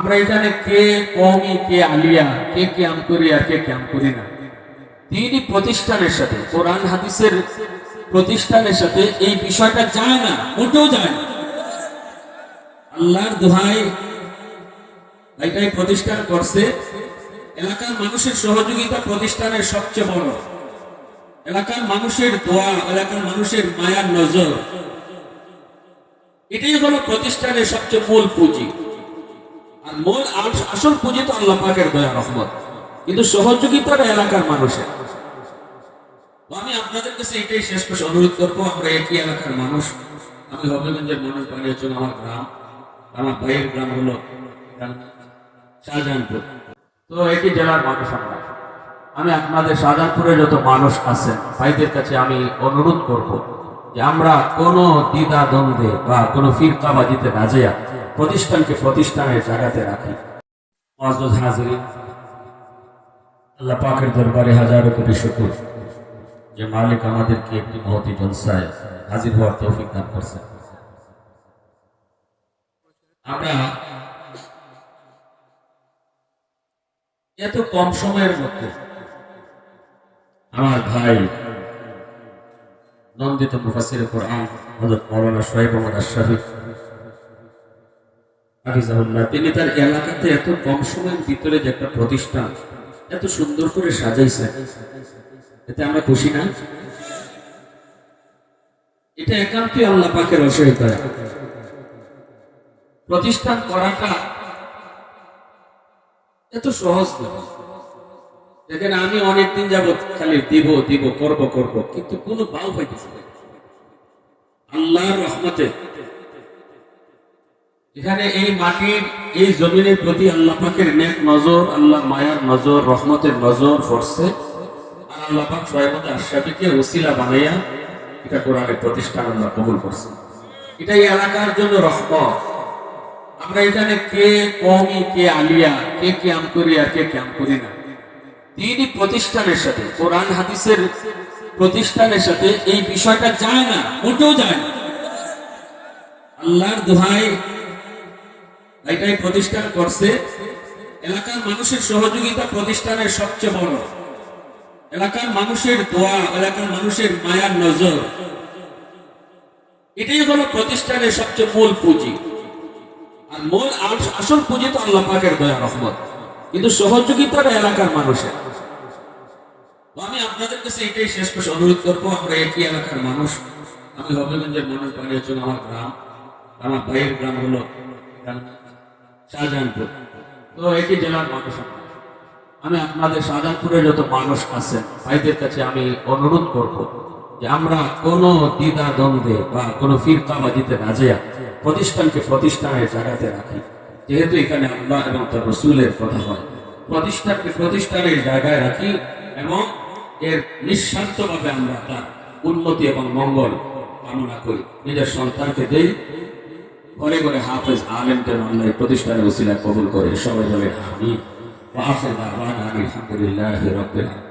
আমরা এখানে কে কমি কে আলিয়া, কে ক্যাম্প করি আর কে ক্যাম্প করি না। তিনি প্রতিষ্ঠানের সাথে, কোরআন, হাদিসের প্রতিষ্ঠানের সাথে এই বিষয়টা যায় না, মোটেও যায় না। আল্লাহর দোহাই এটাই প্রতিষ্ঠান করছে। এলাকার মানুষের সহযোগিতা প্রতিষ্ঠানের সবচেয়ে বড়। এলাকার মানুষের দোয়া, এলাকার মানুষের মায়ার নজর। এটাই হলো প্রতিষ্ঠানের সবচেয়ে মূল পুঁজি। মূল আসল পুঁজি তো আল্লাহ পাকের দয়া, রহমত। কিন্তু সহযোগিতাটা এলাকার মানুষের। আমি আপনাদের কাছে এটাই শেষ পেশ অনুরোধ করব, আমরা একই এলাকার মানুষ। আমি হবিগঞ্জের মানুষ বানিয়েছেন আমার গ্রাম। আমার ভাইয়ের গ্রাম হলো শাহজাহানপুর। তো একই জেলার মানুষ আমরা। আমি আপনাদের শাহজাহানপুরে যত মানুষ আছেন ভাইদের কাছে আমি অনুরোধ করব যে আমরা কোনো দ্বিধা দ্বন্দ্বে বা কোনো ফিরকাবাজিতে না যাইয়া প্রতিষ্ঠানকে প্রতিষ্ঠানের জায়গাতে রাখি। আল্লাহ পাকের দরবারে হাজারো কোটি শুকুর যে মালিক আমাদেরকে একটি মহতি জলসায় হাজির হওয়ার তৌফিক দান আমরা এত কম সময়ের মধ্যে আমার ভাই নন্দিত মুফাসির কোরআন হযরত মাওলানা সোহেব আশরাফি হাফিজাহুল্লাহ তিনি তার এলাকাতে এত কম সময়ের ভিতরে যে একটা প্রতিষ্ঠান এত সুন্দর করে সাজাইছেন এতে আমরা খুশি না? এটা একান্তই আল্লাহ অসহায় দয়া। প্রতিষ্ঠান করাটা এত সহজ নয় দেখেন, আমি অনেকদিন যাবত খালি দিব দিব, করব করব, কিন্তু কোনো বাউ পাইতেছে। আল্লাহর রহমতে এখানে এই মাটির, এই জমিনের প্রতি আল্লাহ পাকের নেক নজর, আল্লাহ মায়ার নজর, রহমতের নজর পড়ছে। আর আল্লাহ পাক সয়মত আশরাফিকে ওসিলা বানাইয়া এটা কোরআনের প্রতিষ্ঠান আল্লাহ কবুল করছে। এটা এই এলাকার জন্য রহমত। আমরা এখানে কে কমি কে আলিয়া, কে ক্যাম্প করি আর কে ক্যাম্প করি না। তিনি প্রতিষ্ঠানের সাথে, কোরআন হাদিসের প্রতিষ্ঠানের সাথে এই বিষয়টা যায় না, মোটেও যায় না। আল্লাহর দোহাই এটাই প্রতিষ্ঠান করছে। এলাকার মানুষের সহযোগিতা প্রতিষ্ঠানের সবচেয়ে বড়। এলাকার মানুষের দোয়া, এলাকার মানুষের মায়ার নজর। এটাই হলো প্রতিষ্ঠানের সবচেয়ে মূল পুঁজি। আর মূল আসল পুঁজি তো আল্লাহ পাকের দয়া, রহমত। কিন্তু সহযোগিতাটা এলাকার মানুষের। আমি আপনাদের কাছে এটাই শেষ পেশ অনুরোধ করব, আমরা একই এলাকার মানুষ। আমি হবিগঞ্জের মানুষ বানিয়েছেন আমার গ্রাম। আমার ভাইয়ের গ্রাম হলো শাহজাহানপুর। তো একই জেলার মানুষ। আমি আপনাদের শাহজাহানপুরে যত মানুষ আছেন, ভাইদের কাছে আমি অনুরোধ করব যে আমরা কোনো দ্বিধা দ্বন্দ্বে বা কোনো ফিরকাবাজিতে না যাইয়া প্রতিষ্ঠানকে প্রতিষ্ঠানের জায়গাতে রাখি। যেহেতু এখানে আল্লাহ এবং তার রসুলের কথা হয়। প্রতিষ্ঠানকে প্রতিষ্ঠানের জায়গায় রাখি এবং এর নিঃস্বার্থভাবে আমরা তার উন্নতি এবং মঙ্গল কামনা করি। নিজের সন্তানকে দেই অনেক অনেক হাফেজ আলেমকে অন্য প্রতিষ্ঠানের ওসিলা কবুল করে। সবাই বলে আমি আলহামদুলিল্লাহ রব্বিল আলমিন।